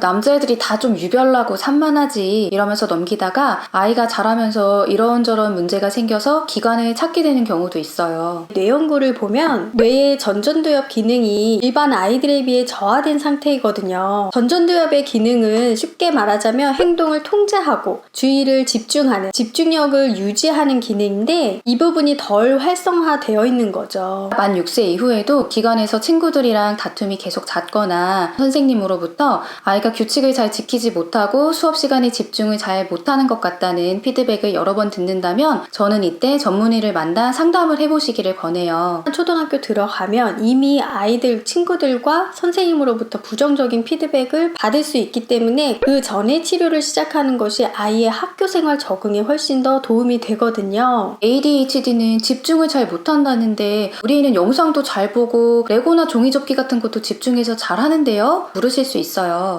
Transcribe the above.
남자애들이 다 좀 유별나고 산만하지 이러면서 넘기다가 아이가 자라면서 이런저런 문제가 생겨서 기관을 찾게 되는 경우도 있어요. 뇌 연구를 보면 뇌의 전전두엽 기능이 일반 아이들에 비해 저하된 상태이거든요. 전전두엽의 기능은 쉽게 말하자면 행동을 통제하고 주의를 집중하는 집중력을 유지하는 기능인데 이 부분이 덜 활성화되어 있는 거죠. 만 6세 이후에도 기관에서 친구들이랑 다툼이 계속 잦거나 선생님으로부터 아이가 규칙을 잘 지키지 못하고 수업 시간에 집중을 잘 못하는 것 같다는 피드백을 여러 번 듣는다면 저는 이때 전문의를 만나 상담을 해보시기를 권해요. 초등학교 들어가면 이미 아이들 친구들과 선생님으로부터 부정적인 피드백을 받을 수 있기 때문에 그 전에 치료를 시작하는 것이 아이의 학교 생활 적응에 훨씬 더 도움이 되거든요. ADHD는 집중을 잘 못한다는데 우리 애는 영상도 잘 보고 레고나 종이접기 같은 것도 집중해서 잘 하는데요? 물으실 수 있어요.